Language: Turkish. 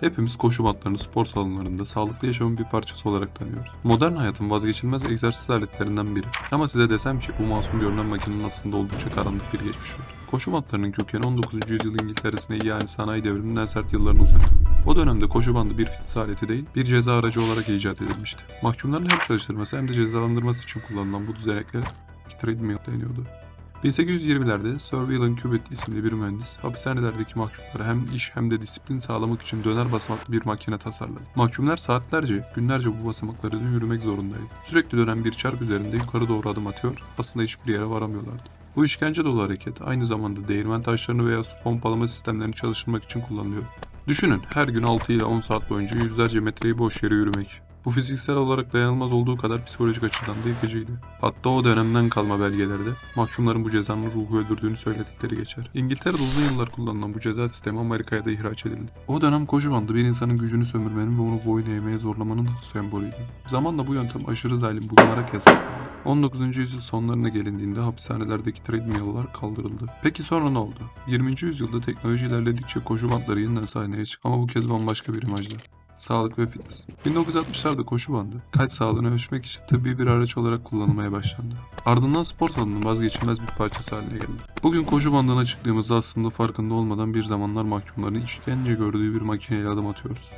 Hepimiz koşu bantlarını spor salonlarında sağlıklı yaşamın bir parçası olarak tanıyoruz. Modern hayatın vazgeçilmez egzersiz aletlerinden biri. Ama size desem ki bu masum görünen makinenin aslında oldukça karanlık bir geçmiş var. Koşu bantlarının kökeni 19. yüzyıl İngiltere'sine yani sanayi devriminden sert yıllarına uzanıyor. O dönemde koşu bandı bir fitness aleti değil, bir ceza aracı olarak icat edilmişti. Mahkumların hem çalıştırması hem de cezalandırması için kullanılan bu düzeneklere treadmill deniyordu. 1820'lerde Sir William Cubitt isimli bir mühendis hapishanelerdeki mahkumlara hem iş hem de disiplin sağlamak için döner basamaklı bir makine tasarladı. Mahkumlar saatlerce, günlerce bu basamakları yürümek zorundaydı. Sürekli dönen bir çark üzerinde yukarı doğru adım atıyor, aslında hiçbir yere varamıyorlardı. Bu işkence dolu hareket aynı zamanda değirmen taşlarını veya su pompalama sistemlerini çalıştırmak için kullanılıyor. Düşünün her gün 6 ile 10 saat boyunca yüzlerce metreyi boş yere yürümek. Bu fiziksel olarak dayanılmaz olduğu kadar psikolojik açıdan da yıkıcıydı. Hatta o dönemden kalma belgelerde mahkumların bu cezanın ruhu öldürdüğünü söyledikleri geçer. İngiltere'de uzun yıllar kullanılan bu ceza sistemi Amerika'ya da ihraç edildi. O dönem bandı bir insanın gücünü sömürmenin ve onu boyun eğmeye zorlamanın sembolüydü. Zamanla bu yöntem aşırı zalim bulunarak yasaklandı. 19. yüzyıl sonlarına gelindiğinde hapishanelerdeki treadmill'lar kaldırıldı. Peki sonra ne oldu? 20. yüzyılda teknoloji ilerledikçe koşu bantları yeniden sahneye çıktı ama bu kez bambaşka bir imajla. Sağlık ve fitness. 1960'larda koşu bandı, kalp sağlığını ölçmek için tıbbi bir araç olarak kullanılmaya başlandı. Ardından spor salonunun vazgeçilmez bir parçası haline geldi. Bugün koşu bandına çıktığımızda aslında farkında olmadan bir zamanlar mahkumların işkence gördüğü bir makineyle adım atıyoruz.